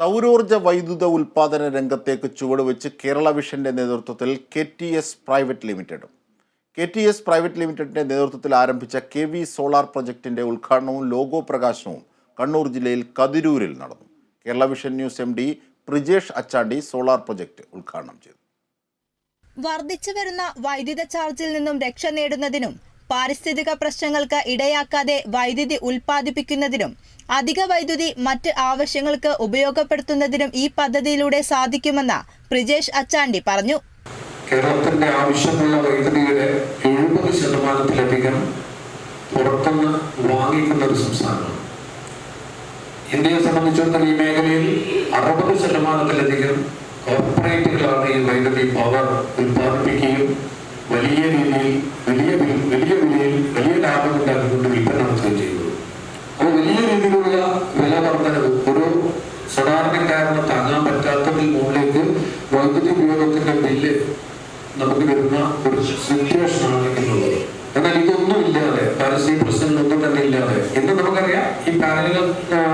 സൗരോർജ വൈദ്യുത ഉൽപാദന രംഗത്തേക്ക് ചുവടുവെച്ച് കേരള വിഷന്റെ നേതൃത്വത്തിൽ കെ ടി എസ് പ്രൈവറ്റ് ലിമിറ്റഡും. കെ ടി എസ് പ്രൈവറ്റ് ലിമിറ്റഡിന്റെ നേതൃത്വത്തിൽ ആരംഭിച്ച കെ വി സോളാർ പ്രൊജക്ടിന്റെ ഉദ്ഘാടനവും ലോഗോ പ്രകാശനവും കണ്ണൂർ ജില്ലയിൽ കതിരൂരിൽ നടന്നു. Kerala vision news M D Prijesh Achandi solar project ഉദ്ഘാടനം ചെയ്തു. വർദ്ധിച്ചു വരുന്ന വൈദ്യുത ചാർജിൽ നിന്നും രക്ഷ നേടുന്നതിനും പാരിസ്ഥിതിക പ്രശ്നങ്ങൾക്ക് ഇടയാക്കാതെ വൈദ്യുതി ഉൽപ്പാദിപ്പിക്കുന്നതിനും അധിക വൈദ്യുതി മറ്റ് ആവശ്യങ്ങൾക്ക് ഉപയോഗപ്പെടുത്തുന്നതിനും ഈ പദ്ധതിയിലൂടെ സാധിക്കുമെന്ന് പ്രിജേഷ് അച്ചാണ്ടി പറഞ്ഞു. കേരളത്തിന്റെ ആവശ്യമുള്ള വൈദ്യുതിയുടെ എഴുപത് ശതമാനത്തിലധികം പുറത്തുനിന്ന് വാങ്ങിക്കുന്ന ഒരു സംസ്ഥാനമാണ്. ഇന്ത്യയെ സംബന്ധിച്ചിടത്തോളം ഈ മേഖലയിൽ അറുപത് ശതമാനത്തിലധികം കോർപ്പറേറ്റുകളാണ് ഈ വൈദ്യുതി പവർ ഉൽപ്പാദിപ്പിക്കുകയും വലിയ രീതിയിൽ വലിയ വില- വലിയ വൈദ്യുതി ഉപയോഗത്തിന്റെ ബില്ല് നമുക്ക് വരുന്ന ഒരു സിറ്റുവേഷൻ ആണ് എന്നുള്ളത് എന്നാൽ ഇതൊന്നും ഇല്ലാതെ പാരസി പ്രശ്നങ്ങളൊന്നും തന്നെ ഇല്ലാതെ ഇന്ന് നമുക്കറിയാം ഈ പാനലുകൾ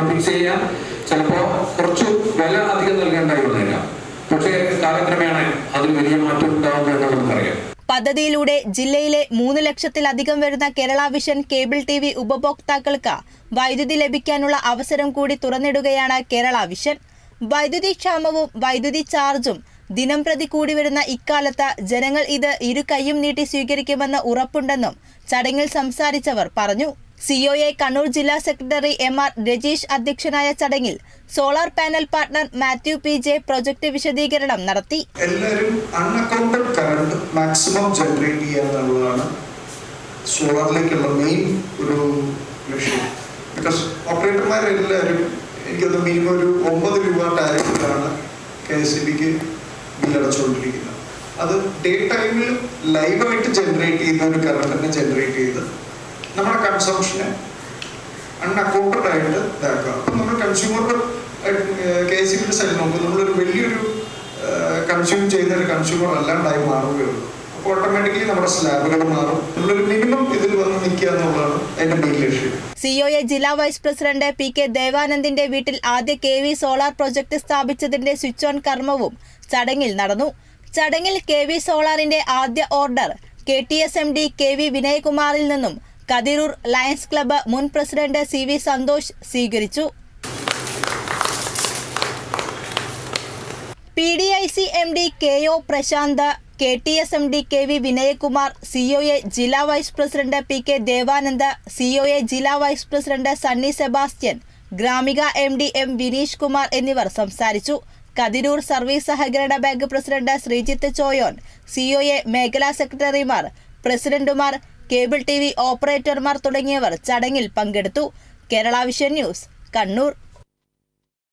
ഫിക്സ് ചെയ്യാൻ ചിലപ്പോ കുറച്ച് വില അധികം നൽകേണ്ടായി വന്നേക്കാം പക്ഷേ കാലക്രമേണ അതിൽ വലിയ മാറ്റം ഉണ്ടാവുന്നു എന്ന് നമുക്കറിയാം. പദ്ധതിയിലൂടെ ജില്ലയിലെ മൂന്ന് ലക്ഷത്തിലധികം വരുന്ന Kerala vision cable T V ഉപഭോക്താക്കൾക്ക് വൈദ്യുതി ലഭിക്കാനുള്ള അവസരം കൂടി തുറന്നിടുകയാണ് കേരള വിഷൻ. വൈദ്യുതി ക്ഷാമവും വൈദ്യുതി ചാർജും ദിനം പ്രതി കൂടി വരുന്ന ഇക്കാലത്ത് ജനങ്ങൾ ഇത് ഇരു കൈയും നീട്ടി സ്വീകരിക്കുമെന്ന് ഉറപ്പുണ്ടെന്നും ചടങ്ങിൽ സംസാരിച്ചവർ പറഞ്ഞു. സിഒഎ കണ്ണൂർ ജില്ലാ സെക്രട്ടറി എം ആർ രജീഷ് അധ്യക്ഷനായ ചടങ്ങിൽ solar panel partner Mathew P J project വിശദീകരണം നടത്തി. എല്ലാവരും അൺഅക്കൗണ്ടഡ് കറണ്ട് മാക്സിമം ജനറേറ്റ് ചെയ്യുക എന്നുള്ളതാണ് സോളാറിലേക്കുള്ള മെയിൻ ഒരു ലക്ഷ്യം. ബിക്കോസ് ഓപ്പറേറ്റർമാരെല്ലാവരും എനിക്കത് മിനിമം ഒരു ഒമ്പത് രൂപ ടാരിഫിലാണ് കെ എസ് സി ബിക്ക് ബില്ലടച്ചുകൊണ്ടിരിക്കുന്നത് അത് ഡേ ടൈമിൽ ലൈവായിട്ട് ജനറേറ്റ് ചെയ്യുന്ന ഒരു കറണ്ടിനെ ജനറേറ്റ് ചെയ്ത് നമ്മുടെ കൺസംഷനെ അൺഅക്കൗണ്ടഡ് ആയിട്ട് ഇതാക്കുക. അപ്പം നമ്മൾ കൺസ്യൂമർ കെ എസ് സി ബിയുടെ സൈഡിൽ നോക്കും നമ്മളൊരു വലിയൊരു കൺസ്യൂം ചെയ്യുന്ന ഒരു കൺസ്യൂമർ അല്ലാണ്ടായി മാറുകയുള്ളൂ. അപ്പോൾ ഓട്ടോമാറ്റിക്കലി നമ്മുടെ സ്ലാബുകൾ മാറും. നമ്മളൊരു മിനിമം ഇതിൽ വന്ന് നിൽക്കുക എന്നുള്ളതാണ് അതിന്റെ മെയിൻ ഒ എ ജില്ലാ വൈസ് പ്രസിഡന്റ് പി കെ ദേവാനന്ദിന്റെ വീട്ടിൽ ആദ്യ കെ വി സോളാർ പ്രൊജക്ട് സ്ഥാപിച്ചതിന്റെ സ്വിച്ച് ഓൺ കർമ്മവും ചടങ്ങിൽ നടന്നു. ചടങ്ങിൽ കെ വി സോളാറിന്റെ ആദ്യ order K T S M D K V വിനയകുമാറിൽ നിന്നും കതിരൂർ ലയൺസ് ക്ലബ്ബ് മുൻ പ്രസിഡന്റ് സി വി സന്തോഷ് സ്വീകരിച്ചു. P D I C M D K O Prashanth K T S M D K V Vinayakumar COA ജില്ലാ vice president P K Devanand COA ജില്ലാ vice president Sunny Sebastian Gramika M D M Vineesh Kumar എന്നിവർ സംസാരിച്ചു. Kathiroor service സഹകരണ bank president Sreejith Choyon COA മേഖലാ സെക്രട്ടറിമാർ പ്രസിഡന്റുമാർ cable T V ഓപ്പറേറ്റർമാർ തുടങ്ങിയവർ ചടങ്ങിൽ പങ്കെടുത്തു. Kerala vision news Kannur.